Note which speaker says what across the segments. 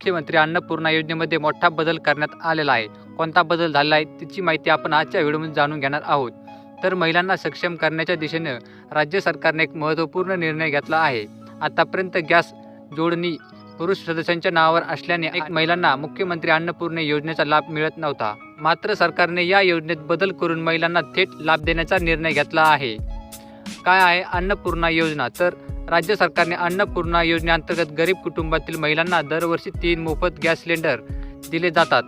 Speaker 1: मुख्यमंत्री अन्नपूर्णा योजनेमध्ये मोठा बदल करण्यात आलेला आहे. कोणता बदल झालेला आहे त्याची माहिती आपण आजच्या व्हिडिओमध्ये जाणून घेणार आहोत. तर महिलांना सक्षम करण्याच्या दिशेनं राज्य सरकारने एक महत्त्वपूर्ण निर्णय घेतला आहे. आतापर्यंत गॅस जोडणी पुरुष सदस्यांच्या नावावर असल्याने अनेक महिलांना मुख्यमंत्री अन्नपूर्णा योजनेचा लाभ मिळत नव्हता. मात्र सरकारने या योजनेत बदल करून महिलांना थेट लाभ देण्याचा निर्णय घेतला आहे. काय आहे अन्नपूर्णा योजना? तर राज्य सरकारने अन्नपूर्णा योजनेअंतर्गत गरीब कुटुंबातील महिलांना दरवर्षी तीन मोफत गॅस सिलेंडर दिले जातात.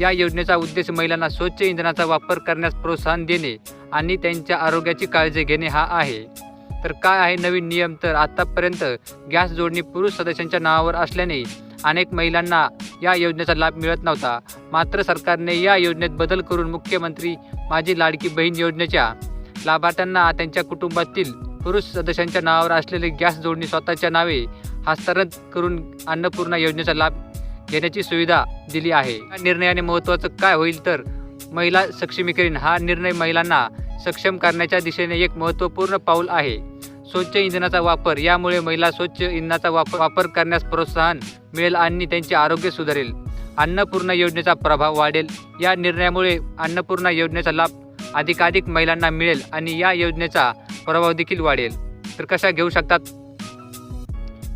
Speaker 1: या योजनेचा उद्देश महिलांना स्वच्छ इंधनाचा वापर करण्यास प्रोत्साहन देणे आणि त्यांच्या आरोग्याची काळजी घेणे हा आहे. तर काय आहे नवीन नियम? तर आतापर्यंत गॅस जोडणी पुरुष सदस्यांच्या नावावर असल्याने अनेक महिलांना या योजनेचा लाभ मिळत नव्हता. मात्र सरकारने या योजनेत बदल करून मुख्यमंत्री माझी लाडकी बहीण योजनेच्या लाभार्थ्यांना त्यांच्या कुटुंबातील पुरुष सदस्यांच्या नावावर असलेली गॅस जोडणी स्वतःच्या नावे हस्तांतरित करून अन्नपूर्णा योजनेचा लाभ घेण्याची सुविधा दिली आहे. या निर्णयाने महत्त्वाचं काय होईल तर महिला सक्षमीकरण. हा निर्णय महिलांना सक्षम करण्याच्या दिशेने एक महत्त्वपूर्ण पाऊल आहे. स्वच्छ इंधनाचा वापर. यामुळे महिला स्वच्छ इंधनाचा वापर वापर करण्यास प्रोत्साहन मिळेल आणि त्यांचे आरोग्य सुधारेल. अन्नपूर्णा योजनेचा प्रभाव वाढेल. या निर्णयामुळे अन्नपूर्णा योजनेचा लाभ अधिकाधिक महिलांना मिळेल आणि या योजनेचा प्रभाव देखील वाढेल. तर कशा घेऊ शकतात?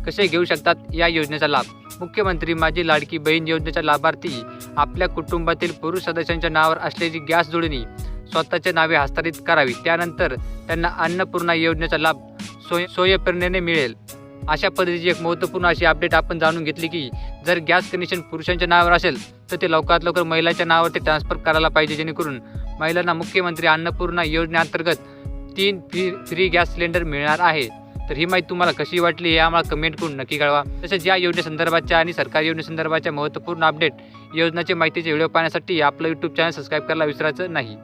Speaker 1: कसे घेऊ शकतात या योजनेचा लाभ? मुख्यमंत्री माझी लाडकी बहीण योजनेच्या लाभार्थी आपल्या कुटुंबातील पुरुष सदस्यांच्या नावावर असलेली गॅस जोडणी स्वतःच्या नावे हस्तांतरित करावी. त्यानंतर त्यांना अन्नपूर्णा योजनेचा लाभ सोय सोयप्रेरणेने मिळेल. अशा पद्धतीची एक महत्त्वपूर्ण अशी अपडेट आपण जाणून घेतली की जर गॅस कनेक्शन पुरुषांच्या नावावर असेल तर ते लवकरात लवकर महिलांच्या नावावर ते ट्रान्सफर करायला पाहिजे जेणेकरून महिलांना मुख्यमंत्री अन्नपूर्णा योजनेअंतर्गत तीन फ्री फ्री गॅस सिलेंडर मिळणार आहे. तर ही माहिती तुम्हाला कशी वाटली हे आम्हाला कमेंट करून नक्की कळवा. तसेच या योजनेसंदर्भाच्या आणि सरकारी योजनेसंदर्भाच्या महत्त्वपूर्ण अपडेट योजनाची माहितीचे व्हिडिओ पाहण्यासाठी आपलं यूट्यूब चॅनल सबस्क्राईब करायला विसरायचं नाही.